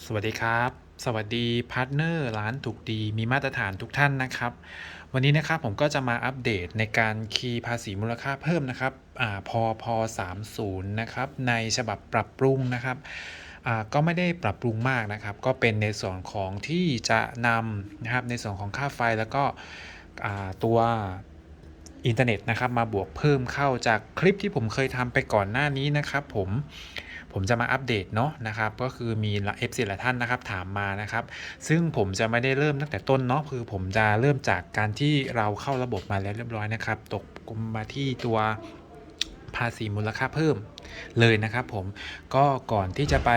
สวัสดีครับ สวัสดีพาร์ทเนอร์ร้านถูกดีมีมาตรฐานทุกท่านนะครับ วันนี้นะครับผมก็จะมาอัปเดตในการคีย์ภาษีมูลค่าเพิ่มนะครับอ่าพอ30นะครับในฉบับปรับปรุงนะครับอ่าก็ไม่ได้ปรับปรุงมากนะครับ ก็เป็นในส่วนของที่จะนำนะครับในส่วนของค่าไฟแล้วก็อ่าตัวอินเทอร์เน็ตนะครับมาบวกเพิ่มเข้าจากคลิปที่ผมเคยทำไปก่อนหน้านี้นะครับผม ผมจะมาอัปเดตเนาะนะครับก็คือมีเอฟซีหลายท่านนะครับถามมานะครับ ซึ่งผมจะไม่ได้เริ่มตั้งแต่ต้นเนาะคือผมจะเริ่มจากการที่เราเข้าระบบมาแล้วเรียบร้อยนะครับ ตกกลมาที่ตัวภาษีมูลค่าเพิ่มเลยนะครับผมก็ก่อนที่จะไป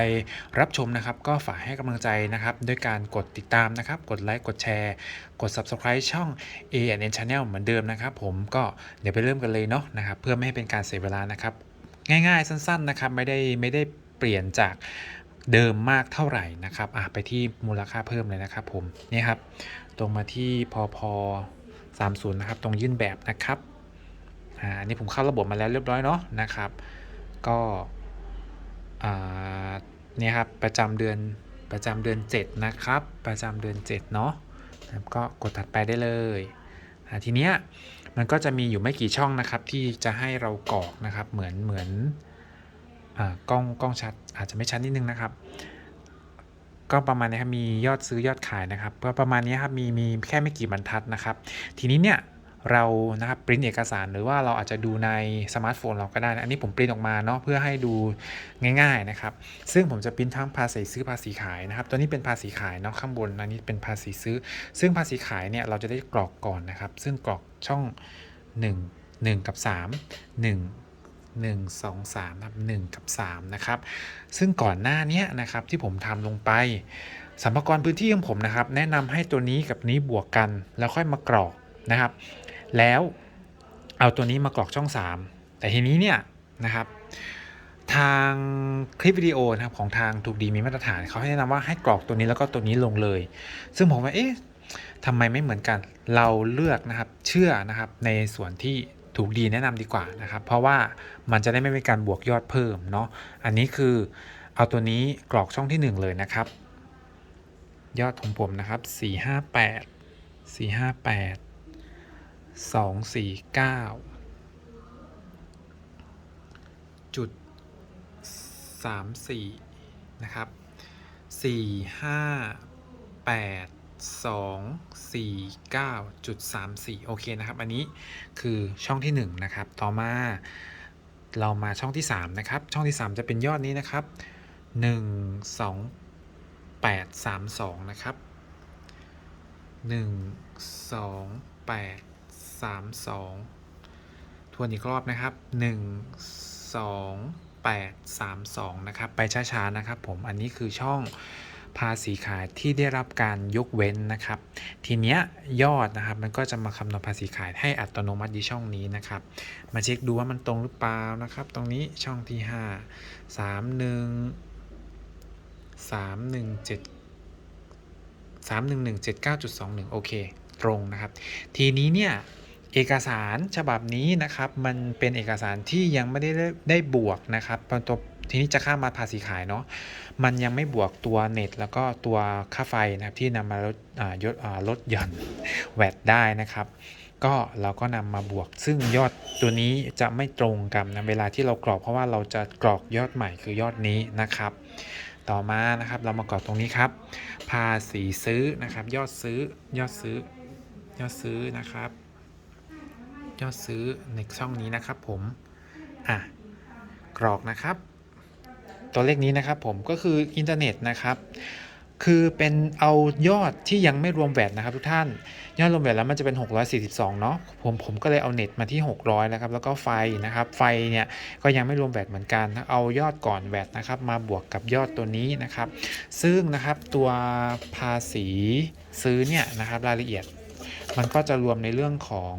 รับชมนะครับ ก็ฝากให้กำลังใจนะครับ ด้วยการกดติดตามนะครับ กดไลค์กดแชร์ กด Subscribe ช่อง A N Channel เหมือนเดิมนะครับผมก็เดี๋ยวไปเริ่มกันเลยเนาะนะครับ เพื่อไม่ให้เป็นการเสียเวลานะครับ ง่ายๆ สั้นๆนะครับไม่ได้ไม่ได้เปลี่ยนจากเดิมมากเท่าไหร่นะครับอะไปที่มูลค่าเพิ่มเลยนะครับผมนี่ครับ ตรงมาที่พอพอ30นะครับ ตรงยื่นแบบนะครับอ่าอันนี้ผมเข้าระบบมาแล้วเรียบร้อยเนาะนะครับ ก็อ่าเนี่ยครับประจำเดือนประจำเดือน 7 นะครับ ประจำเดือน 7 เนาะก็กดถัดไปได้เลยอ่าทีเนี้ย มันก็จะมีอยู่ไม่กี่ช่องนะครับที่จะให้เรากรอกนะครับเหมือนเหมือนอากล้องกล้องชัดอาจจะไม่ชัดนิดนึงนะครับ ก็ประมาณนี้ครับมียอดซื้อยอดขายนะครับก็ประมาณนี้ครับมีมีแค่ไม่กี่บรรทัดนะครับ ทีนี้เนี่ย เรานะครับปริ้นเอกสารหรือว่าเราอาจจะดูในสมาร์ทโฟนเราก็ได้นะอันนี้ผมปริ้นออกมาเนาะเพื่อให้ดูง่ายๆนะครับ ซึ่งผมจะปริ้นทั้งภาษีซื้อภาษีขายนะครับตัวนี้เป็นภาษีขายเนาะข้างบนอันนี้เป็นภาษีซื้อ ซึ่งภาษีขายเนี่ยเราจะได้กรอกก่อนนะครับ ซึ่งกรอกช่อง 1 1 กับ 3 1 1 2 3ครับ1กับ3นะครับ ซึ่งก่อนหน้านี้นะครับที่ผมทำลงไปสัมภาระพื้นที่ของผมนะครับ แนะนำให้ตัวนี้กับนี้บวกกัน แล้วค่อยมากรอกนะครับ แล้วเอาตัวนี้มากรอกช่อง 3 แต่ทีนี้เนี่ยนะครับทางคลิปวิดีโอนะครับของทางถูกดีมีมาตรฐานเขาให้แนะนำว่าให้กรอกตัวนี้แล้วก็ตัวนี้ลงเลย ซึ่งผมว่าเอ๊ะทำไมไม่เหมือนกันเราเลือกนะครับเชื่อนะครับในส่วนที่ถูกดีแนะนำดีกว่านะครับ เพราะว่ามันจะได้ไม่เป็นการบวกยอดเพิ่มเนาะอันนี้คือเอาตัวนี้กรอกช่องที่ 1 เลยนะครับ ยอดของผมนะครับ 458 458 249จุด34นะครับ4 5 8 2 4 9จุด34โอเคนะครับ อันนี้คือช่องที่1นะครับ ต่อมาเรามาช่องที่3นะครับ ช่องที่3จะเป็นยอดนี้นะครับ1 2 8 3 2นะครับ 1 2 8 3 2ทวนอีกรอบนะครับ1 2 8 3 2นะครับ ไปช้าๆนะครับผม อันนี้คือช่องภาษีขายที่ได้รับการยกเว้นนะครับ ทีเนี้ยยอดนะครับ มันก็จะมาคำนวณภาษีขายให้อัตโนมัติที่ช่องนี้นะครับ มาเช็คดูว่ามันตรงหรือเปล่านะครับ ตรงนี้ช่องที่ 5 3 1 3 1 7 3 1 1 7 9 2 1 โอเค ตรงนะครับ ทีนี้เนี่ย เอกสารฉบับนี้นะครับ มันเป็นเอกสารที่ยังไม่ได้ได้บวกนะครับตัวทีนี้จะข้ามมาภาษีขายเนาะมันยังไม่บวกตัวเน็ต แล้วก็ตัวค่าไฟนะครับที่นำมาลดยศลดหย่อนแวดได้นะครับ ก็เราก็นำมาบวก ซึ่งยอดตัวนี้จะไม่ตรงกันนะเวลาที่เรากรอกเพราะว่าเราจะกรอกยอดใหม่คือยอดนี้นะครับ ต่อมานะครับเรามากรอกตรงนี้ครับ ภาษีซื้อนะครับ ยอดซื้อยอดซื้อยอดซื้อนะครับ ยอดซื้อในช่องนี้นะครับผม อะ กรอกนะครับ ตัวเลขนี้นะครับผมก็คืออินเทอร์เน็ตนะครับคือเป็นเอายอดที่ยังไม่รวมแวดนะครับ ทุกท่านยอดรวมแวดแล้วมันจะเป็น 642 เนาะผมผมก็เลยเอาเน็ตมาที่ 600นะครับ แล้วก็ไฟนะครับ ไฟเนี่ยก็ยังไม่รวมแวดเหมือนกัน เอายอดก่อนแวดนะครับ มาบวกกับยอดตัวนี้นะครับ ซึ่งนะครับตัวภาษีซื้อเนี่ยนะครับรายละเอียด มันก็จะรวมในเรื่องของ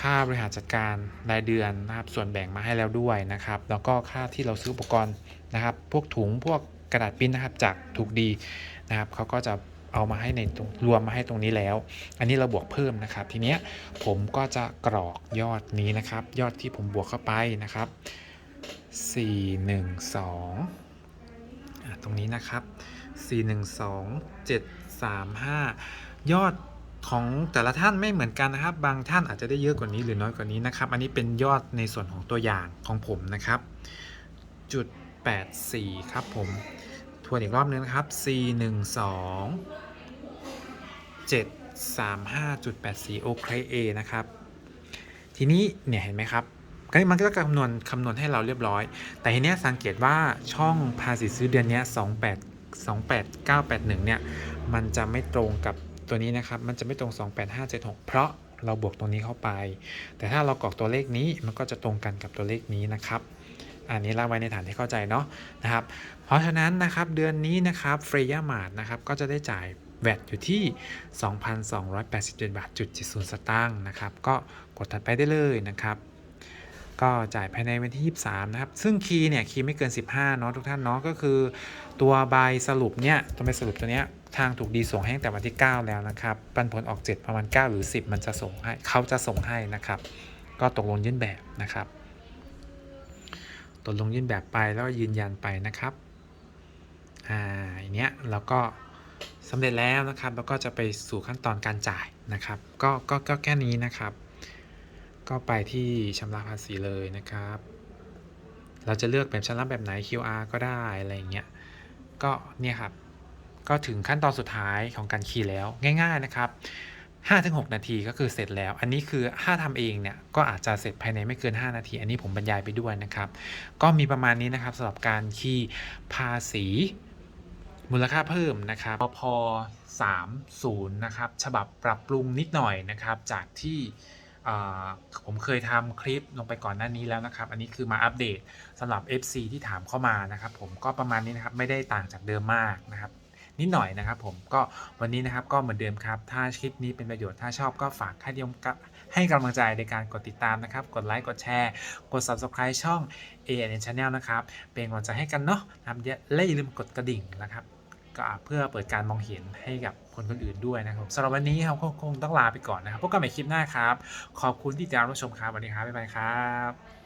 ค่าบริหารจัดการรายเดือนนะครับ ส่วนแบ่งมาให้แล้วด้วยนะครับ แล้วก็ค่าที่เราซื้ออุปกรณ์นะครับ พวกถุงพวกกระดาษปิ้นนะครับจากถูกดีนะครับเขาก็จะเอามาให้ในตรงรวมมาให้ตรงนี้แล้ว อันนี้เราบวกเพิ่มนะครับ ทีเนี้ยผมก็จะกรอกยอดนี้นะครับ ยอดที่ผมบวกเข้าไปนะครับ 412อะตรงนี้นะครับ 412735 ยอด ของแต่ละท่านไม่เหมือนกันนะครับ บางท่านอาจจะได้เยอะกว่านี้หรือน้อยกว่านี้นะครับ อันนี้เป็นยอดในส่วนของตัวอย่างของผมนะครับจุด84 ครับผมทวนอีกรอบนึงนะครับ412 735.84 โอเคเอนะครับ ทีนี้เนี่ยเห็นไหมครับก็มันก็คำนวณคำนวณให้เราเรียบร้อย แต่ทีนี้สังเกตว่าช่องภาษีซื้อเดือนนี้ 28 28981 เนี่ย มันจะไม่ตรงกับ ตัวนี้นะครับมันจะไม่ตรง 28576 เพราะเราบวกตรงนี้เข้าไป แต่ถ้าเรากรอกตัวเลขนี้มันก็จะตรงกันกับตัวเลขนี้นะครับ อันนี้เล่าไว้ในฐานที่เข้าใจเนาะนะครับ เพราะฉะนั้นนะครับเดือนนี้นะครับเฟรย่ามาร์ทนะครับก็จะได้จ่ายแวดอยู่ที่ 2,287 บาทจุด70สตางค์นะครับ ก็กดถัดไปได้เลยนะครับ ก็จ่ายภายในวันที่ 23 นะครับ ซึ่งคีย์เนี่ยคีย์ไม่เกิน 15 เนาะทุกท่านเนาะก็คือ ตัวใบสรุปเนี่ยตัวใบสรุปตัวเนี้ย ทางถูกดีส่งให้ตั้งแต่วันที่ 9 แล้วนะครับ ปันผลออก 7 ประมาณ 9 หรือ 10 มันจะส่งให้เขาจะส่งให้นะครับ ก็ตกลงยื่นแบบนะครับ ตกลงยื่นแบบไปแล้วยืนยันไปนะครับ อ่าอย่างเนี้ยเราก็สำเร็จแล้วนะครับ แล้วก็จะไปสู่ขั้นตอนการจ่ายนะครับ ก็ก็ก็แค่นี้นะครับ ก็ไปที่ชำระภาษีเลยนะครับ เราจะเลือกแบบชำระแบบไหน QR ก็ได้อะไรอย่างเงี้ย ก็เนี่ยครับ ก็ถึงขั้นตอนสุดท้ายของการคีย์แล้วง่าย ๆนะครับ5-6 นาทีก็คือเสร็จแล้ว อันนี้คือถ้าทำเองเนี่ยก็อาจจะเสร็จภายในไม่เกิน 5 นาที อันนี้ผมบรรยายไปด้วยนะครับ ก็มีประมาณนี้นะครับสำหรับการคีย์ภาษีมูลค่าเพิ่มนะครับพพ30นะครับฉบับปรับปรุงนิดหน่อยนะครับ จากที่ผมเคยทำคลิปลงไปก่อนหน้านี้แล้วนะครับ อันนี้คือมาอัปเดตสำหรับ FC ที่ถามเข้ามานะครับ ผมก็ประมาณนี้นะครับไม่ได้ต่างจากเดิมมากนะครับ นิดหน่อยนะครับผมก็วันนี้นะครับก็เหมือนเดิมครับ ถ้าคลิปนี้เป็นประโยชน์ถ้าชอบก็ฝากให้ยมกับให้กำลังใจในการกดติดตามนะครับ กดไลค์กดแชร์กด subscribe ช่อง a n Channel นะครับ เป็นกำลังใจให้กันเนาะนะครับและอย่าลืมกดกระดิ่งนะครับก็เพื่อเปิดการมองเห็นให้กับคนคนอื่นด้วยนะครับสำหรับวันนี้เราก็คงต้องลาไปก่อนนะครับพบกันใหม่คลิปหน้าครับ ขอบคุณที่ติดตามรับชมครับสวัสดีครับบ๊ายบายครับ